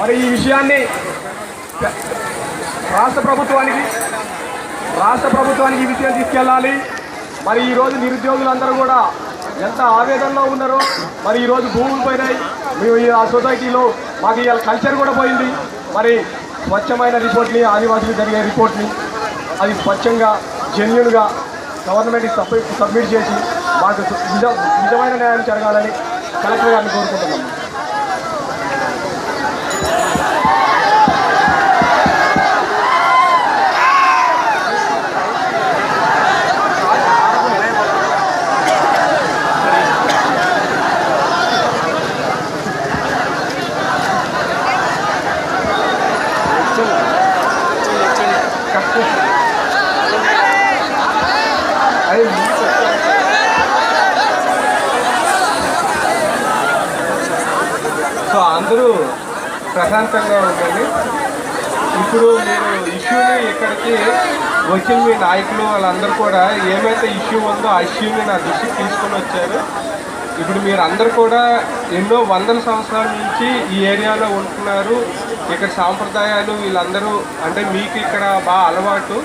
మరి ఈ విషయాన్ని రాష్ట్ర ప్రభుత్వానికి రాష్ట్ర ప్రభుత్వానికి ఈ విషయం తీసుకెళ్ళాలి. మరి ఈరోజు నిరుద్యోగులందరూ కూడా ఎంత ఆవేదనలో ఉన్నారో మరి ఈరోజు భూములు పోయినాయి. మేము ఈ ఆ సొసైటీలో మాకు ఇవాళ కల్చర్ కూడా పోయింది. మరి స్వచ్ఛమైన రిపోర్ట్ని ఆదివాసులు జరిగే రిపోర్ట్ని అది స్వచ్ఛంగా జెన్యున్గా గవర్నమెంట్కి సబ్మిట్ సబ్మిట్ చేసి మాకు నిజ నిజమైన న్యాయం జరగాలని కలెక్టర్ గారిని కోరుకుంటున్నాము సో అందరూ ప్రశాంతంగా ఉండండి. ఇప్పుడు మీరు ఇష్యూని ఇక్కడికి వచ్చిన మీ నాయకులు వాళ్ళందరూ కూడా ఏమైతే ఇష్యూ ఉందో ఆ ఇష్యూని నా దృష్టికి తీసుకొని వచ్చారు. ఇప్పుడు మీరు అందరూ కూడా ఎన్నో వందల సంవత్సరాల నుంచి ఈ ఏరియాలో ఉంటున్నారు. ఇక్కడ సాంప్రదాయాలు వీళ్ళందరూ అంటే మీకు ఇక్కడ బాగా అలవాటు.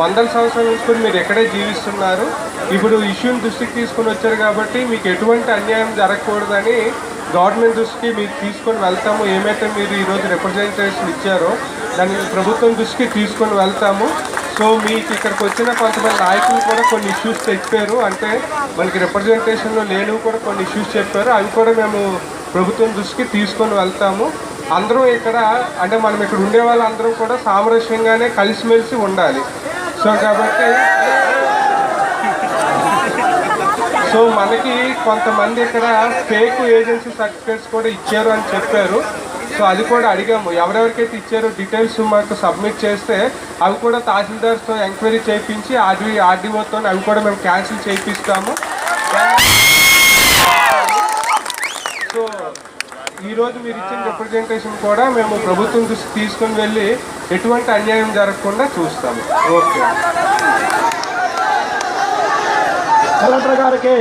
వందల సంవత్సరాల నుంచి కూడా మీరు ఎక్కడే జీవిస్తున్నారు. ఇప్పుడు ఇష్యూని దృష్టికి తీసుకొని వచ్చారు కాబట్టి మీకు ఎటువంటి అన్యాయం జరగకూడదని గవర్నమెంట్ దృష్టికి మీరు తీసుకొని వెళ్తాము. ఏమైతే మీరు ఈరోజు రిప్రజెంటేషన్ ఇచ్చారో దాన్ని ప్రభుత్వం దృష్టికి తీసుకొని వెళ్తాము. సో మీకు ఇక్కడికి వచ్చిన కొంతమంది నాయకులు కూడా కొన్ని ఇష్యూస్ చెప్పారు. అంటే మనకి రిప్రజెంటేషన్లో లేనివి కూడా కొన్ని ఇష్యూస్ చెప్పారు. అవి కూడా మేము ప్రభుత్వం దృష్టికి తీసుకొని వెళ్తాము. అందరూ ఇక్కడ అంటే మనం ఇక్కడ ఉండే వాళ్ళందరూ కూడా సామరస్యంగానే కలిసిమెలిసి ఉండాలి. సో కాబట్టి సో మనకి కొంతమంది ఇక్కడ ఫేక్ ఏజెన్సీ సర్టిఫికేట్స్ కూడా ఇచ్చారు అని చెప్పారు. సో అది కూడా అడిగాము. ఎవరెవరికైతే ఇచ్చారో డీటెయిల్స్ మాకు సబ్మిట్ చేస్తే అవి కూడా తహసీల్దార్తో ఎంక్వైరీ చేయించి ఆర్డీ ఆర్డీఓతో అవి కూడా మేము క్యాన్సిల్ చేయిస్తాము సో ఈరోజు మీరు ఇచ్చిన రిప్రజెంటేషన్ కూడా మేము ప్రభుత్వం దృష్టికి తీసుకొని వెళ్ళి ఎటువంటి అన్యాయం జరగకుండా చూస్తాము. ఓకే. కలెక్టర్ గారికి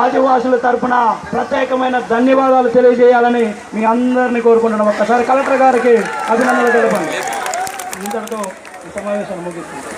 ఆదివాసుల తరఫున ప్రత్యేకమైన ధన్యవాదాలు తెలియజేయాలని మీ అందరినీ కోరుకుంటున్నాం. ఒక్కసారి కలెక్టర్ గారికి అభినందనలు తెలపండి ఇంతటితో సమావేశాన్ని ముగిస్తుంది.